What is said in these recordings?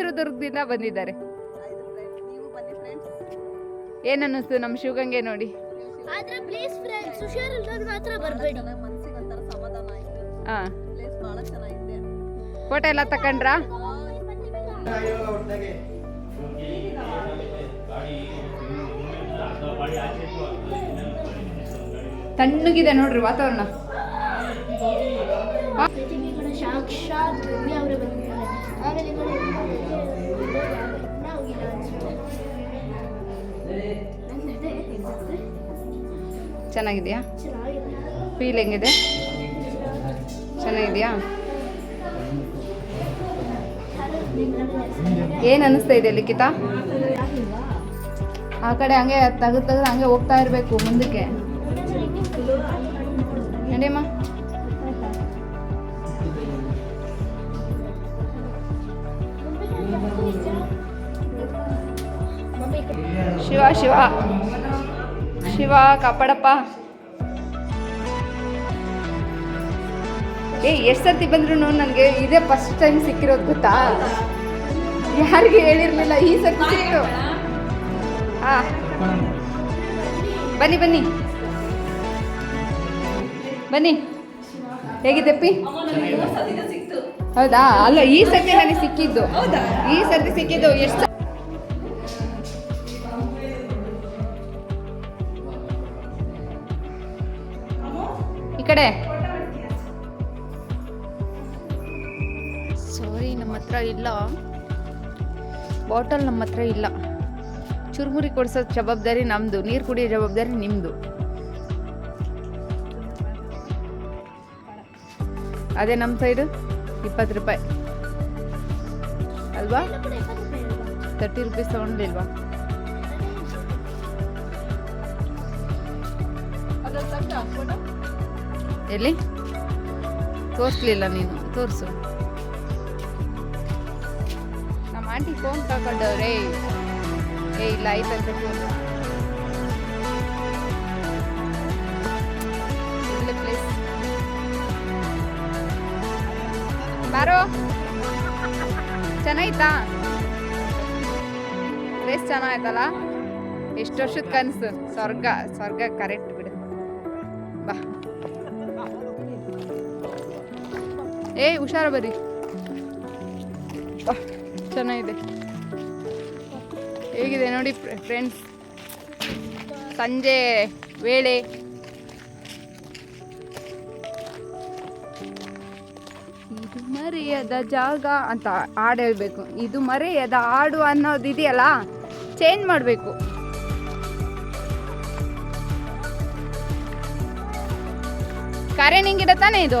ಚಿತ್ರದುರ್ಗದಿಂದ ಬಂದಿದ್ದಾರೆ. ಏನನ್ನಿಸ್ತು ನಮ್ಮ ಶಿವಗಂಗೆ ನೋಡಿ. ಆದ್ರೆ ಪ್ಲೀಸ್ ಫ್ರೆಂಡ್ಸ್ ಮಾತ್ರ ಬರಬೇಡಿ. ಹಾ. ಫೋಟೋ ಎಲ್ಲ ತಕೊಂಡ್ರಾ? ತಣ್ಣಗಿದೆ ನೋಡ್ರಿ ವಾತಾವರಣ. ಸಾಕ್ಷಾತ್ ಅವರೇ ಬಂದಿದ್ದಾರೆ ಚೆನ್ನಾಗಿದೆಯಾ? ಚೆನ್ನಾಗಿದೆ ಫೀಲ್ ಹೆಂಗಿದೆ? ಚೆನ್ನಾಗಿದೆಯಾ? ಏನು ಅನ್ನಿಸ್ತಾ ಇದೆ ಲಿಖಿತ ಆ ಕಡೆ ಹಂಗೆ ತೆಗೆದು ತೆಗೆದು ಹಂಗೆ ಹೋಗ್ತಾ ಇರಬೇಕು ಮುಂದಕ್ಕೆ. ನಡಿಯಮ್ಮ? ಶಿವ ಶಿವ. ಶಿವ, ಕಾಪಾಡಪ್ಪ. ಏ, ಎಷ್ಟು ಸರ್ತಿ ಬಂದ್ರು ನನಗೆ ಇದೇ ಫಸ್ಟ್ ಟೈಮ್ ಸಿಕ್ಕಿರೋದು ಗೊತ್ತಾ? ಯಾರಿಗೆ ಹೇಳಿರ್ಲಿಲ್ಲ ಈ ಸರ್ತಿ ಸಿಕ್ಕಿರು ಬನ್ನಿ ಬನ್ನಿ. ಬನ್ನಿ. ಹೇಗಿದೆ ಪಿ ಹೌದಾ? ಅಲ್ಲ, ಈ ಸರ್ತಿ ನನಗೆ ಸಿಕ್ಕಿದ್ದು. ಈ ಸರ್ತಿ ಸಿಕ್ಕಿದ್ದು ಎಷ್ಟು ಕಡೆ. ಸಾರಿ ನಮ್ಮ ಹತ್ರ ಇಲ್ಲ. ಬಾಟಲ್ ನಮ್ಮ ಹತ್ರ ಇಲ್ಲ. ಚುರುಮುರಿ ಕೊಡಿಸೋ ಜವಾಬ್ದಾರಿ ನಮ್ದು. ನೀರು ಕುಡಿಯೋ ಜವಾಬ್ದಾರಿ ನಿಮ್ಮದು ಅದೇ ನಮ್ಮ ಸೈಡು ಇಪ್ಪತ್ತು ರೂಪಾಯಿ. ಅಲ್ವಾ? ತರ್ಟಿ ರುಪೀಸ್ ತೊಗೊಂಡಿಲ್ವಾ? ಎಲ್ಲಿ? ತೋರಿಸ್ಲಿಲ್ಲ ನೀನು. ತೋರಿಸು. ನಮ್ಮ ಆಂಟಿ ಫೋನ್ ತಗೊಂಡವ್ರೆ. ಏ, ಇಲ್ಲ ಆಯ್ತಂತೆ ಪ್ಲೇಸ್ ಬಾರೋ. ಚೆನ್ನಾಯ್ತಾ ಪ್ಲೇಸ್ ಚೆನ್ನಾಯ್ತಲ್ಲ ಎಷ್ಟು ವರ್ಷದ ಕನಸು? ಸ್ವರ್ಗ ಸ್ವರ್ಗ ಕರೆಕ್ಟ್ ಬಿಡು. ಬಾ. ಏ, ಹುಷಾರ ಬರ್ರಿ. ಚೆನ್ನಾಗಿದೆ. ಹೇಗಿದೆ ನೋಡಿ ಫ್ರೆಂಡ್ಸ್ ಸಂಜೆ ವೇಳೆ. ಇದು ಮರೆಯದ ಜಾಗ ಅಂತ ಹಾಡು ಹೇಳ್ಬೇಕು. ಇದು ಮರೆಯದ ಹಾಡು ಅನ್ನೋದು ಇದೆಯಲ್ಲ ಚೇಂಜ್ ಮಾಡಬೇಕು. ಕರೆ ನಿಂಗಿರ ತಾನೇ ಇದು?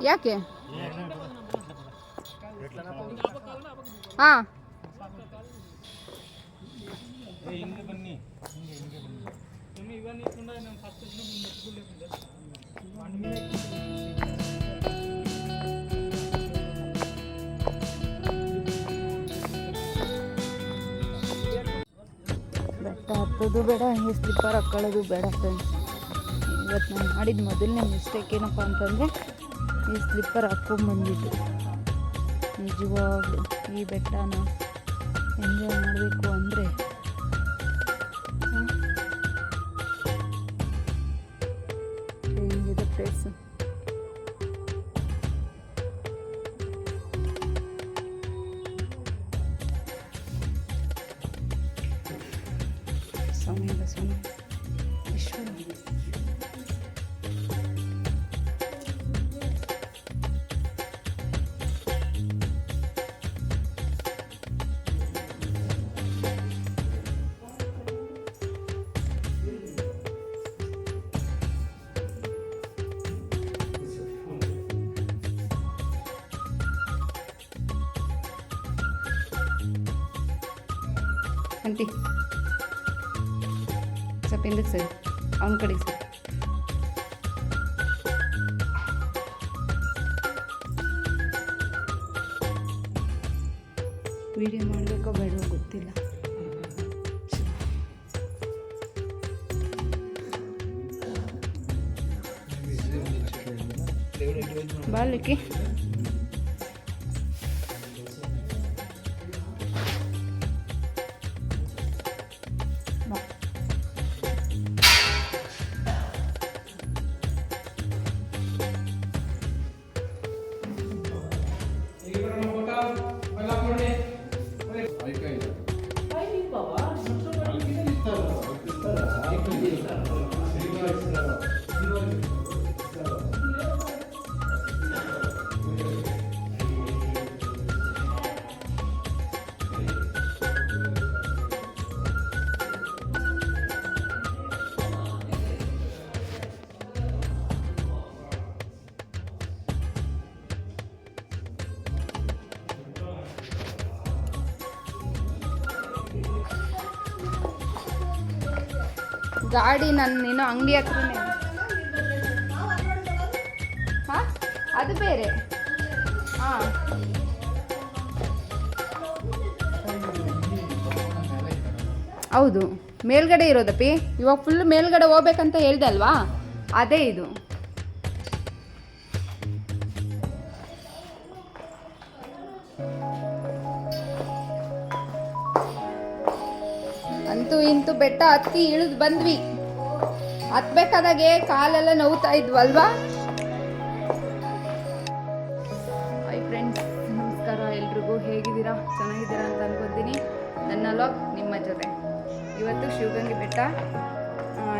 ಯಾಕೆ? ಹಾಂ. ಬೆಟ್ಟ ಹತ್ತೋದು ಬೇಡ, ಹೀಗೆ ಸ್ಲಿಪ್ಪರ್ ಹಾಕೊಳ್ಳೋದು ಬೇಡ ಫ್ರೆಂಡ್ಸ್ ಇವತ್ತು ನಾನು ಮಾಡಿದ ಮೊದಲನೇ ಮಿಸ್ಟೇಕ್ ಏನಪ್ಪ ಅಂತಂದರೆ ಈ ಸ್ಲಿಪ್ಪರ್ ಹಾಕ್ಕೊಂಬಂದಿದ್ದು ನಿಜವಾಗ್ಲೂ ಈ ಬೆಟ್ಟನ ಎಂಜಾಯ್ ಮಾಡಬೇಕು ಅಂದರೆ ಅಂತಿ ಸ್ವಲ್ಪ ಹಿಂದಕ್ಕೆ ಸರಿ. ಅವನ ಕಡೆಗೆ ಸರಿ. ವಿಡಿಯೋ ಮಾಡಬೇಕೋ ಬೇಡವೋ ಗೊತ್ತಿಲ್ಲ. ಬಾಲಿಕ್ಕೆ ಗಾಡಿ ನನ್ನ ಇನ್ನೂ ಅಂಗಡಿ ಹತ್ರ ಹಾಂ? ಅದು ಬೇರೆ. ಹಾಂ. ಹೌದು. ಮೇಲ್ಗಡೆ ಇರೋದಪ್ಪಿ ಇವಾಗ ಫುಲ್ ಮೇಲ್ಗಡೆ ಹೋಗ್ಬೇಕಂತ ಹೇಳ್ದೆ ಅಲ್ವಾ? ಅದೇ ಇದು. ಇಂತೂ ಬೆಟ್ಟ ಹತ್ತಿ ಇಳಿದು ಬಂದ್ವಿ. ಹತ್ಬೇಕಾದಾಗೆ ಕಾಲೆಲ್ಲ ನೋವ್ತಾ ಇದ್ವಲ್ವಾ ಹಾಯ್ ಫ್ರೆಂಡ್ಸ್ ನಮಸ್ಕಾರ. ಎಲ್ರಿಗೂ ಹೇಗಿದ್ದೀರಾ? ಚೆನ್ನಾಗಿದ್ದೀರಾ ಅಂತ ಅನ್ಕೊತೀನಿ. ನನ್ನ ಲಾಗ್ ನಿಮ್ಮ ಜೊತೆ. ಇವತ್ತು ಶಿವಗಂಗೆ ಬೆಟ್ಟ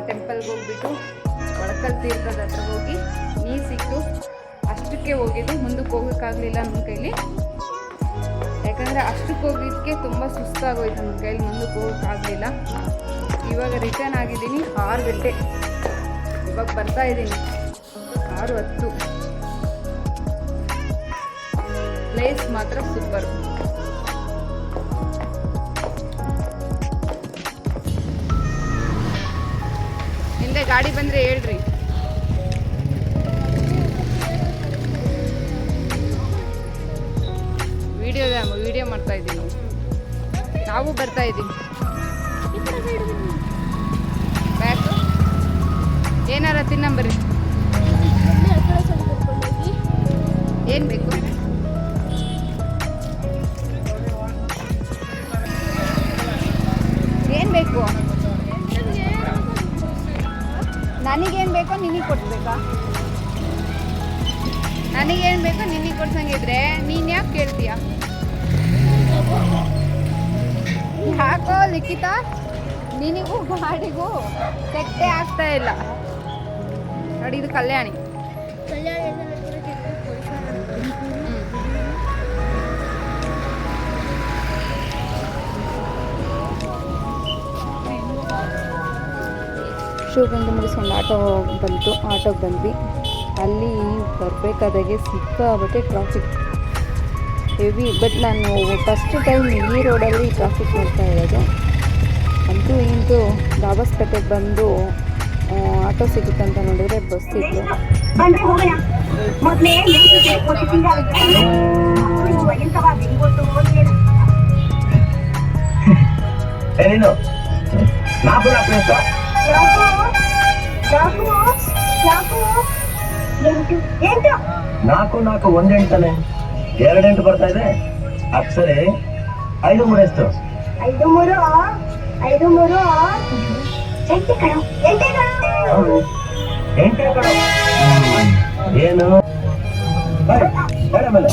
ಟೆಂಪಲ್ಗೆ ಹೋಗ್ಬಿಟ್ಟು ಒಳಕಲ್ ತೀರ್ಥದ ಹತ್ರ ಹೋಗಿ ನೀರು ಸಿಕ್ತು ಅಷ್ಟಕ್ಕೆ ಹೋಗಿದ್ದು. ಮುಂದಕ್ಕೆ ಹೋಗೋಕ್ಕಾಗಲಿಲ್ಲ ನಮ್ಮ ಕೈಲಿ. ಯಾಕಂದರೆ ಅಷ್ಟಕ್ಕೆ ಹೋಗಿದ್ದಕ್ಕೆ ತುಂಬ ಸುಸ್ತಾಗೋಯ್ತು ನನ್ನ ಕೈಲಿ, ಮುಂದಕ್ಕೆ ಹೋಗೋಕ್ಕಾಗಲಿಲ್ಲ ಇವಾಗ ರಿಟರ್ನ್ ಆಗಿದ್ದೀನಿ, ಆರು ಗಂಟೆ. ಇವಾಗ ಬರ್ತಾ ಇದ್ದೀನಿ. ಆರು ಹತ್ತು. ಪ್ಲೇಸ್ ಮಾತ್ರ ಸೂಪರ್ ಹಿಂದೆ ಗಾಡಿ ಬಂದರೆ ಹೇಳ್ರಿ. ವಿಡಿಯೋ ವಿಡಿಯೋ ಮಾಡ್ತಾ ಇದ್ದೀನಿ. ನಾವು ಬರ್ತಾ ಇದ್ದೀವಿ. ಬ್ಯಾಕು ಏನಾರ ತಿನ್ನಂಬರಿ ಏನು ಬೇಕು? ಏನು ಬೇಕು? ನನಗೇನು ಬೇಕೋ ನಿನಗೆ ಕೊಡ್ಬೇಕಾ ನನಗೇನು ಬೇಕೋ ನಿನಗೆ ಕೊಡ್ಸಂಗಿದ್ರೆ ನೀನು ಯಾಕೆ ಕೇಳ್ತೀಯ? ಯಾಕೋ ಲಿಖಿತ. ನಿನಗೂ ಗಾಡಿಗೂ ಸೆಟ್ಟೆ ಆಗ್ತಾ ಇಲ್ಲ. ನೋಡಿ, ಇದು ಕಲ್ಯಾಣಿ. ಶಿವಗಂಗೆ ಮುಗಿಸ್ಕೊಂಡು ಆಟೋ ಬಂತು. ಆಟೋಗೆ ಬಂದ್ವಿ. ಅಲ್ಲಿ ಬರಬೇಕಾದಾಗೆ ಸಿಕ್ಕಾಬಟ್ಟೆ ಟ್ರಾಫಿಕ್ ಹೆವಿ ಬಟ್ ನಾನು ಫಸ್ಟ್ ಟೈಮ್ ಈ ರೋಡಲ್ಲಿ ಟ್ರಾಫಿಕ್ ನೋಡ್ತಾ ಇರೋದು. ಅಂತೂ ಇಂತೂ ಬಾಬಾಸ್ಪೇಟೆಗೆ ಬಂದು ಆಟೋ ಸಿಗುತ್ತೆ ಅಂತ ನೋಡಿದ್ರೆ ಬಸ್ ಇತ್ತು. ನಾಲ್ಕು ನಾಲ್ಕು ಒಂದೆಂಟನೆ ಎರಡೆಂಟು ಬರ್ತಾ ಇದೆ. ಅಕ್ಷರೆ ಐದು ಮೂರು ಎಷ್ಟು? ಐದು ಮೂರು ಐದು ಮೂರು. ಎಂಟು ಕಣ. ಎಂಟೇ ಏನು? ಬೇಡ ಮೇಲೆ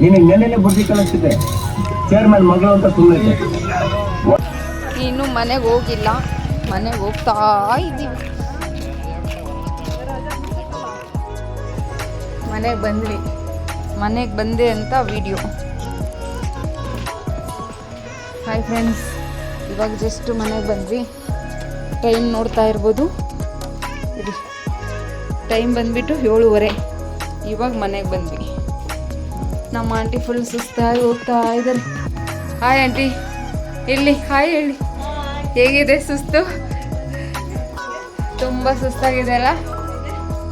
ನಿನಗೆ ನೆನ್ನೆನೆ ಬುದ್ಧಿ ಚೇರ್ಮನ್ ಮಗಳು ಅಂತ ಸುಮ್ಮನೆ ಇನ್ನು ಮನೆಗೆ ಹೋಗಿಲ್ಲ. ಮನೆಗೆ ಹೋಗ್ತಾ ಇದ್ದೀವಿ. ಮನೆಗೆ ಬಂದ್ವಿ. ಮನೆಗೆ ಬಂದೆ ಅಂತ ವಿಡಿಯೋ. ಹಾಯ್ ಫ್ರೆಂಡ್ಸ್ ಇವಾಗ ಜಸ್ಟ್ ಮನೆಗೆ ಬಂದ್ವಿ. ಟೈಮ್ ನೋಡ್ತಾ ಇರ್ಬೋದು. ಇದು ಟೈಮ್ ಬಂದ್ಬಿಟ್ಟು ಏಳುವರೆ. ಇವಾಗ ಮನೆಗೆ ಬಂದ್ವಿ. ನಮ್ಮ ಆಂಟಿ ಫುಲ್ ಸುಸ್ತಾಗಿ ಹೋಗ್ತಾ ಇದ್ದಾರೆ ಹಾಯ್ ಆಂಟಿ ಇಲ್ಲಿ ಹಾಯ್ ಹೇಳಿ. ಹೇಗಿದೆ ಸುಸ್ತು? ತುಂಬ ಸುಸ್ತಾಗಿದೆ ಅಲ್ಲ?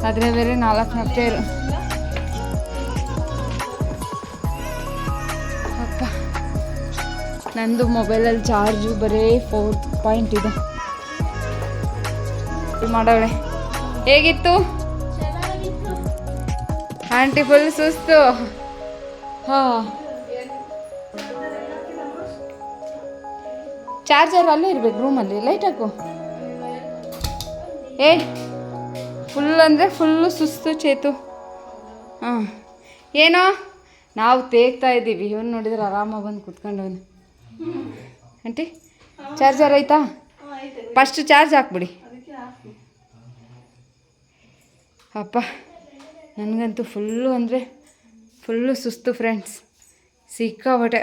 ಆದರೆ ಬೇರೆ ನಾಲ್ಕು ಮಕ್ಕಳು ನಂದು ಮೊಬೈಲಲ್ಲಿ ಚಾರ್ಜು ಬರೀ ಫೋರ್ ಪಾಯಿಂಟ್ ಇದೆ. ಮಾಡವಳೆ. ಹೇಗಿತ್ತು? ಆಂಟಿ ಫುಲ್ ಸುಸ್ತು. ಹಾ. ಚಾರ್ಜರ್ ಅಲ್ಲೇ ಇರ್ಬೇಕು ರೂಮಲ್ಲಿ, ಲೈಟ್ ಹಾಕು. ಏ, ಫುಲ್ ಅಂದರೆ ಫುಲ್ಲು ಸುಸ್ತು ಚೇತು. ಹಾಂ. ಏನೋ? ನಾವು ತೇಗ್ತಾ ಇದ್ದೀವಿ. ಇವನು ನೋಡಿದ್ರೆ ಆರಾಮಾಗಿ ಬಂದು ಕುತ್ಕೊಂಡವನು. ಆಂಟಿ ಚಾರ್ಜರ್ ಆಯ್ತಾ ಫಸ್ಟ್ ಚಾರ್ಜ್ ಹಾಕ್ಬಿಡಿ ಅಪ್ಪ ನನಗಂತೂ ಫುಲ್ಲು ಅಂದರೆ ಫುಲ್ಲು ಸುಸ್ತು ಫ್ರೆಂಡ್ಸ್ ಸಿಕ್ಕಾಬಟ್ಟೆ